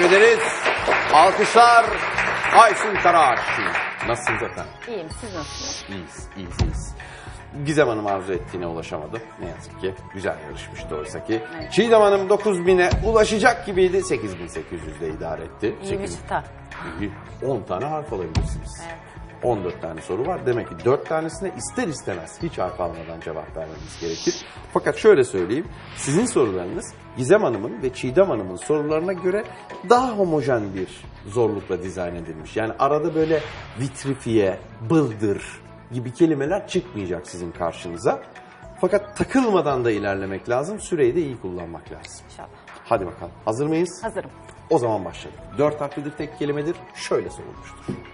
Teşekkür ederiz. Alkışlar Aysun Karaağaççı. Nasılsınız efendim? İyiyim. Siz nasılsınız? İyiyiz, iyiyiz, iyiyiz. Gizem Hanım arzu ettiğine ulaşamadı. Ne yazık ki. Güzel yarışmıştı oysa ki. Evet. Çiğdem Hanım 9000'e ulaşacak gibiydi. 8800'de idare etti. İyi bir 8 çıta. İyi. 10 tane harf alabilirsiniz. Evet. 14 tane soru var. Demek ki 4 tanesine ister istemez hiç harf almadan cevap vermemiz gerekir. Fakat şöyle söyleyeyim. Sizin sorularınız Gizem Hanım'ın ve Çiğdem Hanım'ın sorularına göre daha homojen bir zorlukla dizayn edilmiş. Yani arada böyle vitrifiye, bıldır gibi kelimeler çıkmayacak sizin karşınıza. Fakat takılmadan da ilerlemek lazım. Süreyi de iyi kullanmak lazım. İnşallah. Hadi bakalım. Hazır mıyız? Hazırım. O zaman başlayalım. Dört harflidir tek kelimedir. Şöyle sorulmuştur.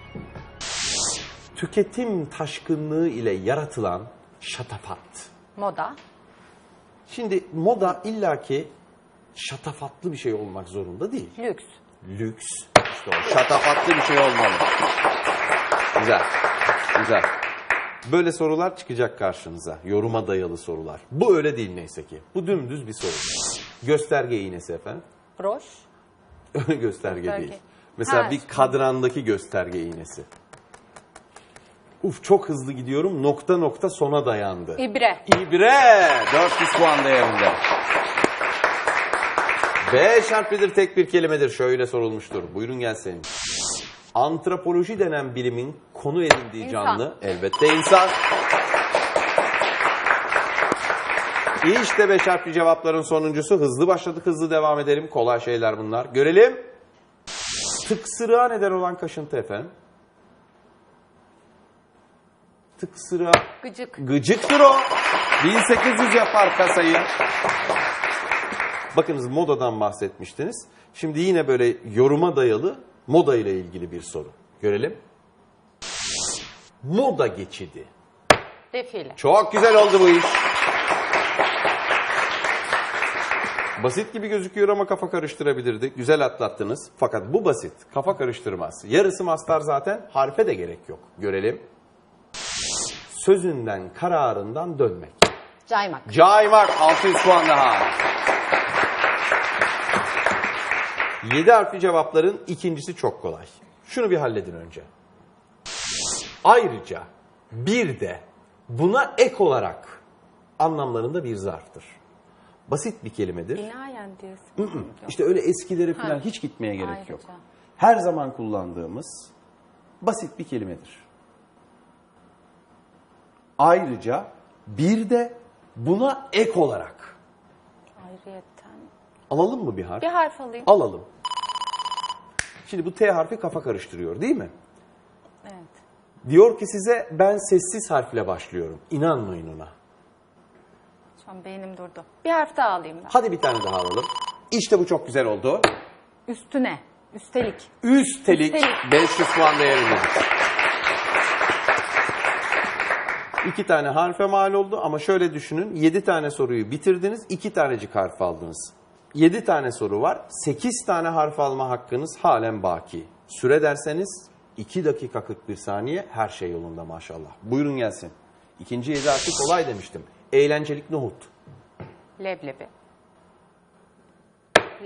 Tüketim taşkınlığı ile yaratılan şatafat. Moda. Şimdi moda illaki şatafatlı bir şey olmak zorunda değil. Lüks. Lüks. İşte o şatafatlı bir şey olmalı. Güzel. Güzel. Böyle sorular çıkacak karşınıza. Yoruma dayalı sorular. Bu öyle değil neyse ki. Bu dümdüz bir soru. Gösterge iğnesi efendim. Broş. gösterge, Gösterge. değil. Mesela Ha, bir kadrandaki gösterge iğnesi. Uf çok hızlı gidiyorum. Nokta nokta sona dayandı. İbre. İbre 400 puan değerinde. Beş harflidir tek bir kelimedir. Şöyle sorulmuştur. Buyurun gelsin. Antropoloji denen bilimin konu edindiği İnsan. canlı elbette insan. İşte beş harfli cevapların sonuncusu. Hızlı başladık, hızlı devam edelim. Kolay şeyler bunlar. Görelim. Tıksırığa neden olan kaşıntı efendim. Tıksırığa Gıcık. Gıcıktır o. 1800 yapar kasayı. Bakınız modadan bahsetmiştiniz. Şimdi yine böyle yoruma dayalı moda ile ilgili bir soru. Görelim. Moda geçidi. Defile. Çok güzel oldu bu iş. Basit gibi gözüküyor ama kafa karıştırabilirdi. Güzel atlattınız. Fakat bu basit. Kafa karıştırmaz. Yarısı mastar zaten. Harfe de gerek yok. Görelim. Sözünden, kararından dönmek. Caymak. Caymak 600 puan daha. 7 harfli cevapların ikincisi çok kolay. Şunu bir halledin önce. Ayrıca bir de buna ek olarak anlamlarında bir zarftır. Basit bir kelimedir. Binayen diyorsun. İşte öyle eskilere falan Ha. hiç gitmeye gerek Ayrıca. yok. Her zaman kullandığımız basit bir kelimedir. Ayrıca bir de buna ek olarak. Ayrıyetten. Alalım mı bir harf? Bir harf alayım. Alalım. Şimdi bu T harfi kafa karıştırıyor değil mi? Evet. Diyor ki size ben sessiz harfle başlıyorum. İnanmayın ona. Şu an beynim durdu. Bir harf daha alayım ben. Hadi bir tane daha alalım. İşte bu çok güzel oldu. Üstüne. Üstelik. Üstelik, Üstelik. 500 puan değerinde. İki tane harfe mal oldu ama şöyle düşünün. Yedi tane soruyu bitirdiniz, iki tanecik harf aldınız. Yedi tane soru var. Sekiz tane harf alma hakkınız halen baki. Süre derseniz 2 dakika 41 saniye her şey yolunda maşallah. Buyurun gelsin. İkinci yedi harfi kolay demiştim. Eğlencelik nohut. Leblebi.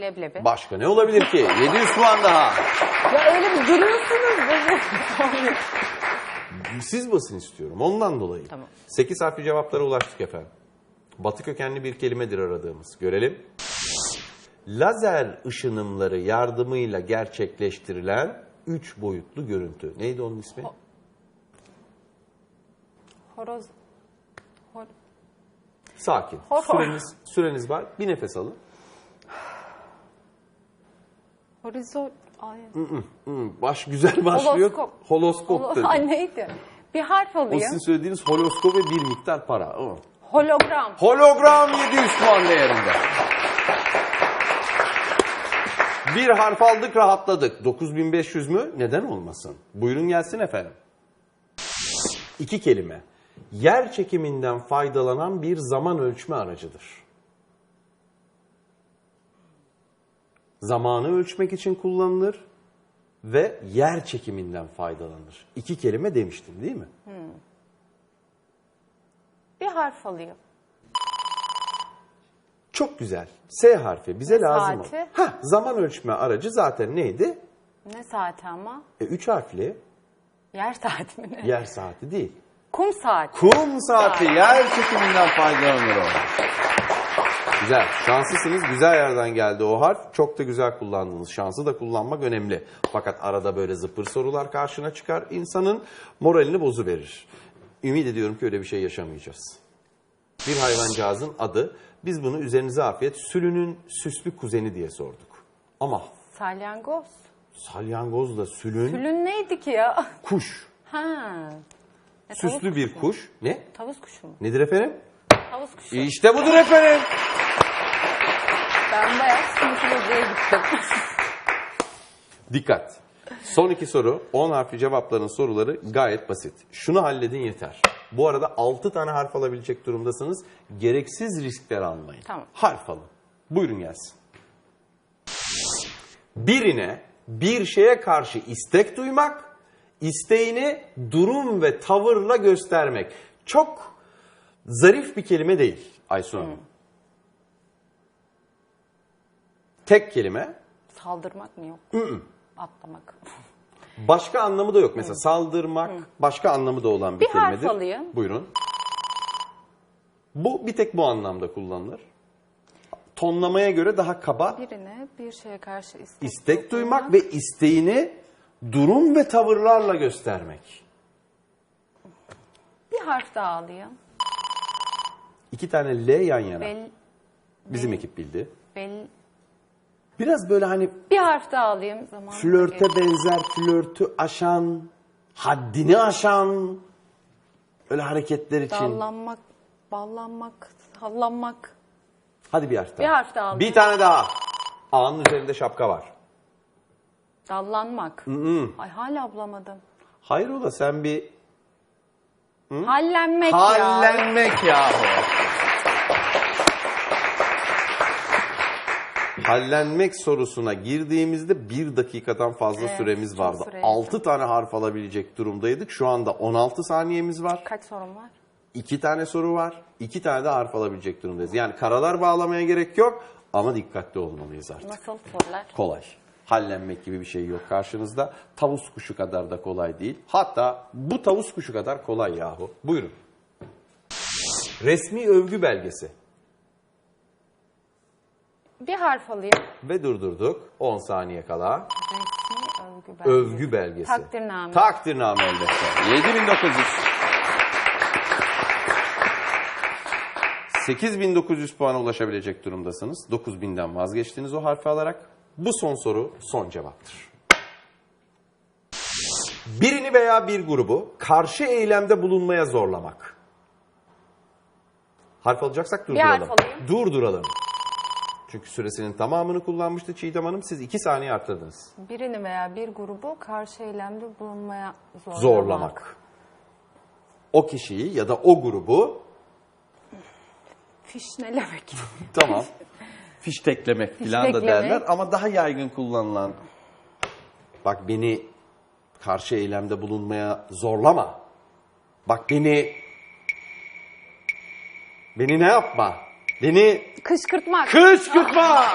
Leblebi. Başka ne olabilir ki? 700 puan daha. ya öyle bir duruyorsunuz. Siz basın istiyorum ondan dolayı. Tamam. 8 harfli cevaplara ulaştık efendim. Batı kökenli bir kelimedir aradığımız. Görelim. Lazer ışınımları yardımıyla gerçekleştirilen 3 boyutlu görüntü. Neydi onun ismi? Horoz. Hor... Sakin. Hor. Süreniz, süreniz var. Bir nefes alın. Horizon. Ay. Baş güzel başlıyor. Holoskop. Holoskop Holo- dedi. Ay neydi? Bir harf O alayım. sizin söylediğiniz holoskop ve bir miktar para. O. Hologram. Hologram 700 puan değerinde. Bir harf aldık rahatladık. 9500 mü? Neden olmasın? Buyurun gelsin efendim. İki kelime. Yer çekiminden faydalanan bir zaman ölçme aracıdır. Zamanı ölçmek için kullanılır ve yer çekiminden faydalanır. İki kelime demiştim değil mi? Bir harf alayım. Çok güzel. S harfi bize Ne lazım. saati? Ha, zaman ölçme aracı zaten neydi? Ne saati ama? E, üç harfli Yer saati mi ne? yer saati değil. Kum saati. Kum saati yer çekiminden faydalanır o. Güzel. Şanslısınız. Güzel yerden geldi o harf. Çok da güzel kullandınız. Şansı da kullanmak önemli. Fakat arada böyle zıpır sorular karşına çıkar. insanın moralini bozuverir. Ümit ediyorum ki öyle bir şey yaşamayacağız. Bir hayvancağızın adı. Biz bunu üzerinize afiyet sülünün süslü kuzeni diye sorduk. Ama Salyangoz. salyangozla sülün Tülün neydi ki ya? kuş. Ha. E, tavus Süslü bir kuş. Ne? Tavus kuşu mu? Nedir efendim? Tavus kuşu. İşte budur efendim. Ben bayağı sınıflı hocaya gittim. Dikkat. Son iki soru. 10 harfli cevapların soruları gayet basit. Şunu halledin yeter. Bu arada 6 tane harf alabilecek durumdasınız. Gereksiz riskler almayın. Tamam. Harf alın. Buyurun gelsin. Birine bir şeye karşı istek duymak, isteğini durum ve tavırla göstermek. Çok zarif bir kelime değil Aysun Hanım. Tek kelime Saldırmak mı yok? Atlamak. Başka anlamı da yok. Mesela saldırmak başka anlamı da olan bir, Bir harf kelimedir. alayım. Buyurun. Bu bir tek bu anlamda kullanılır. Tonlamaya göre daha kaba Birine bir şeye karşı istek, istek duymak ve isteğini durum ve tavırlarla göstermek. Bir harf daha alayım. İki tane L yan yana. Bel, Bizim ekip bildi. bel, Biraz böyle hani bir harf daha alayım. Zaman flörte benzer, flörtü aşan, haddini aşan öyle hareketler için. Dallanmak, ballanmak, sallanmak. Hadi bir harf daha. Bir harf daha alayım. Bir tane daha. A'nın üzerinde şapka var. Dallanmak. Ay hala bulamadım. Hayrola sen bir Hallenmek ya. hallenmek yahu. Hallenmek sorusuna girdiğimizde bir dakikadan fazla Evet, süremiz çok vardı. süreydi. 6 tane harf alabilecek durumdaydık. Şu anda 16 saniyemiz var. Kaç sorun var? 2 tane soru var. 2 tane de harf alabilecek durumdayız. Yani karalar bağlamaya gerek yok ama dikkatli olmalıyız artık. Nasıl sorular? kolay. Hallenmek gibi bir şey yok karşınızda. Tavus kuşu kadar da kolay değil. Hatta bu tavus kuşu kadar kolay yahu. Buyurun. Resmi övgü belgesi. Bir harf alayım. Ve durdurduk. 10 saniye kala. Resmi övgü belgesi. Övgü belgesi. Takdirname. Takdirname elbette. 7900. 8900 puana ulaşabilecek durumdasınız. 9000'den vazgeçtiniz o harfi alarak. Bu son soru son cevaptır. Birini veya bir grubu karşı eylemde bulunmaya zorlamak. Harf alacaksak durduralım. harf alayım. Durduralım. Çünkü süresinin tamamını kullanmıştı Çiğdem Hanım. Siz 2 saniye arttırdınız. Birini veya bir grubu karşı eylemde bulunmaya zorlamak. zorlamak. O kişiyi ya da o grubu Fişnelemek. tamam fişteklemek falan da Fişteklemek. derler ama daha yaygın kullanılan bak beni karşı eylemde bulunmaya zorlama. Bak beni beni ne yapma? Beni Kışkırtmak. kışkırtma.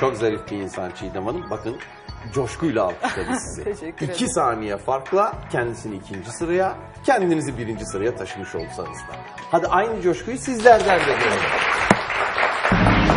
Çok zarif bir insan Çiğdem Hanım. Bakın coşkuyla alkışladı sizi. Teşekkür ederim. İki saniye farkla kendisini ikinci sıraya, kendinizi birinci sıraya taşımış olsanız da. Hadi aynı coşkuyu sizlerden de görelim.